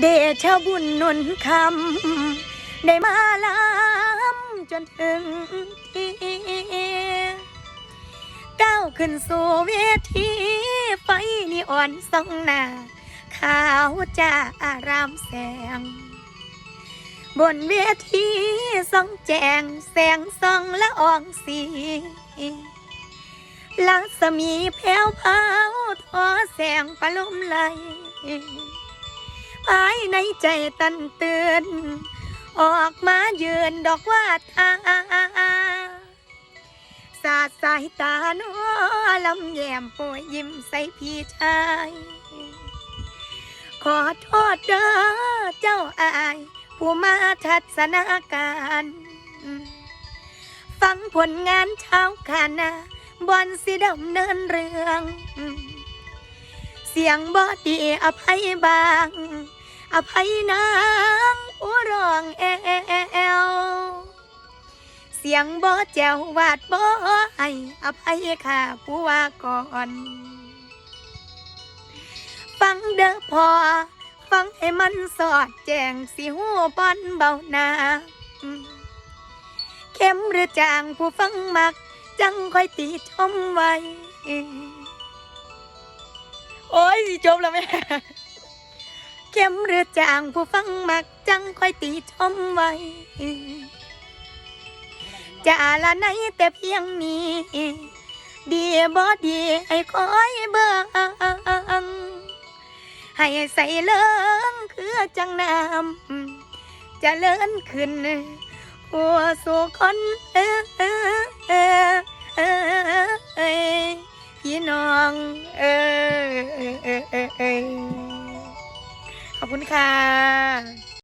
เดชบุญนุนคำได้มาลำจนถึงที่ก้าวขึ้นสู่เวทีไฟนีอ่อนส่องหน้าขาวจ้าอารามแสง บนเวทีส่องแจงแสงส่องละอองสีลักษมีแผ้วเผาทอแสงประลมไหล ภายในใจตันเตือนออกมายืนดอกว่าทาสาดสายตาหนัวลำแยมป่วยยิ้มใส่พี่ชาย ขอโทษเด้อเจ้าอาย ผู้มาทัศนาการฟังผลงานเช้าคานาบอนสิดำเนินเรื่อง เสียงบอดีอภัยบาง ภัยนางผู้ร้องแอวเสียงบอแจววาดบอให้อภัยข้าผู้ว่าก่อน ฟังเด้อพอ ฟังให้มันสอดแจงสิหูปอนเบาหนาเข้มหรือจางผู้ฟังมัก จังค่อยตีชมไว้ โอ้ยจบแล้วแม่ เข้มหรือจางผู้ฟังมักจังค่อยตีชมไว้จะละไหนแต่เพียงนี้ ดีบ่ดีให้คอยเบิ่งให้ใส่เลิงคือจังน้ำจะเลื่อนขึ้นหัวสู่คนเออเออเออเออพี่น้องเออเออเออ ขอบคุณค่ะ